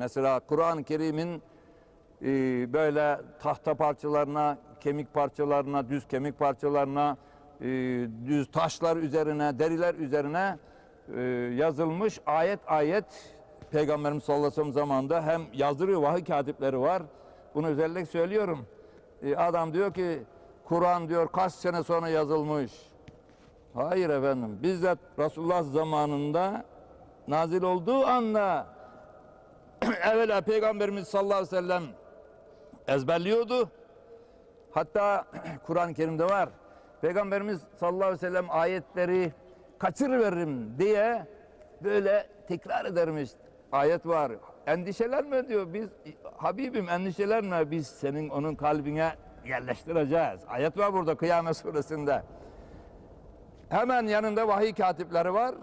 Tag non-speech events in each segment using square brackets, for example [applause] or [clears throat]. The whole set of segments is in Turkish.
Mesela Kur'an-ı Kerim'in e, böyle tahta parçalarına, kemik parçalarına, düz kemik parçalarına, e, düz taşlar üzerine, deriler üzerine e, yazılmış ayet ayet Peygamberimiz sallallahu aleyhi ve sellem zamanında hem yazdırıyor vahiy katipleri var. Bunu özellikle söylüyorum. E, adam diyor ki Kur'an diyor kaç sene sonra yazılmış. Hayır efendim. Bizzat Resulullah zamanında nazil olduğu anda evvela Peygamberimiz sallallahu aleyhi ve sellem ezberliyordu. Hatta [clears throat] Kur'an-ı Kerim'de var. Peygamberimiz sallallahu aleyhi ve sellem ayetleri kaçırıveririm diye böyle tekrar edermiş. Ayet var. Endişelenme diyor. Biz Habibim endişelenme biz senin onun kalbine yerleştireceğiz. Ayet var burada Kıyamet suresinde. Hemen yanında vahiy katipleri var.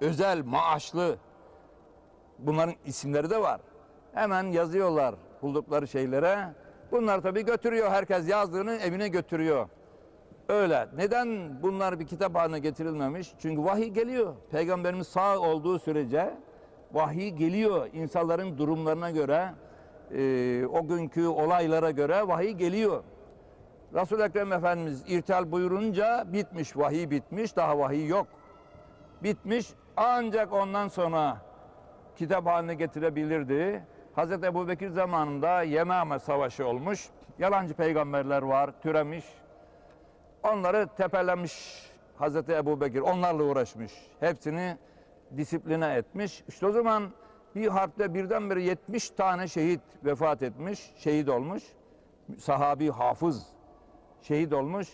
Özel, maaşlı. Bunların isimleri de var. Hemen yazıyorlar buldukları şeylere. Bunlar tabii götürüyor. Herkes yazdığını evine götürüyor. Öyle. Neden bunlar bir kitap haline getirilmemiş? Çünkü vahiy geliyor. Peygamberimiz sağ olduğu sürece vahiy geliyor. İnsanların durumlarına göre, e, o günkü olaylara göre vahiy geliyor. Resul-i Ekrem Efendimiz irtihal buyurunca bitmiş, vahiy bitmiş, daha vahiy yok. Bitmiş ancak ondan sonra kitap haline getirebilirdi. Hazreti Ebu Bekir zamanında Yemame Savaşı olmuş. Yalancı peygamberler var, türemiş. Onları tepelemiş Hazreti Ebu Bekir. Onlarla uğraşmış. Hepsini disipline etmiş. İşte o zaman bir harpte birdenbire 70 tane şehit vefat etmiş, şehit olmuş. Sahabi hafız şehit olmuş.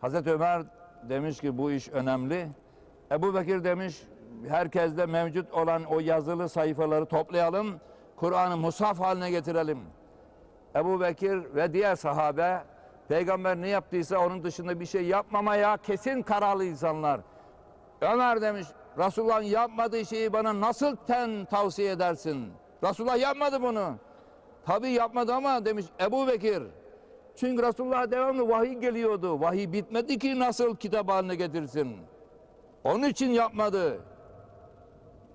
Hazreti Ömer demiş ki bu iş önemli. Ebu Bekir demiş herkeste mevcut olan o yazılı sayfaları toplayalım. Kur'an'ı musaf haline getirelim. Ebu Bekir ve diğer sahabe peygamber ne yaptıysa onun dışında bir şey yapmamaya kesin kararlı insanlar. Ömer demiş Resulullah'ın yapmadığı şeyi bana nasıl ten tavsiye edersin? Resulullah yapmadı bunu. Tabi yapmadı ama demiş Ebu Bekir. Çünkü Resulullah devamlı vahiy geliyordu. Vahiy bitmedi ki nasıl kitap haline getirsin. Onun için yapmadı.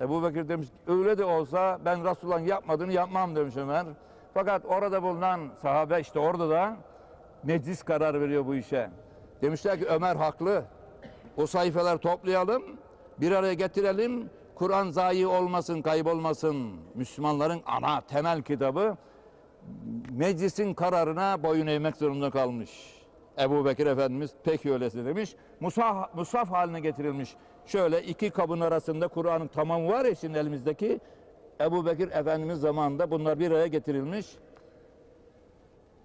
Ebu Bekir demiş öyle de olsa ben Resulullah'ın yapmadığını yapmam demiş Ömer. Fakat orada bulunan sahabe işte orada da meclis karar veriyor bu işe. Demişler ki Ömer haklı. O sayfaları toplayalım, bir araya getirelim. Kur'an zayi olmasın, kaybolmasın. Müslümanların ana temel kitabı meclisin kararına boyun eğmek zorunda kalmış. Ebu Bekir Efendimiz peki öylesi demiş. Musaf, musaf haline getirilmiş. Şöyle iki kabın arasında Kur'an'ın tamamı var ya şimdi elimizdeki. Ebu Bekir Efendimiz zamanında bunlar bir araya getirilmiş.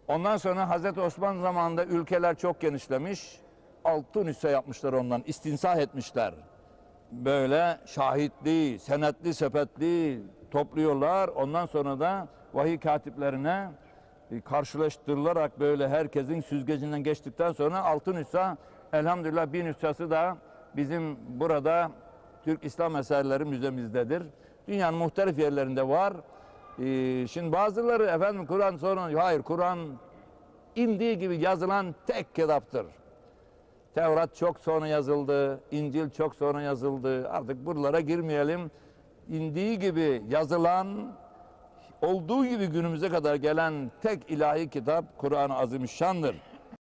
Ondan sonra Hazreti Osman zamanında ülkeler çok genişlemiş. Altı nüshe yapmışlar ondan. istinsah etmişler. Böyle şahitli, senetli, sepetli topluyorlar. Ondan sonra da vahiy katiplerine karşılaştırılarak böyle herkesin süzgecinden geçtikten sonra altı nüsha elhamdülillah bir nüshası da bizim burada Türk İslam Eserleri Müzemizdedir. Dünyanın muhtelif yerlerinde var. Ee, şimdi bazıları efendim Kur'an sonra hayır Kur'an indiği gibi yazılan tek kitaptır. Tevrat çok sonra yazıldı, İncil çok sonra yazıldı. Artık buralara girmeyelim. İndiği gibi yazılan, olduğu gibi günümüze kadar gelen tek ilahi kitap Kur'an-ı Azimüşşan'dır.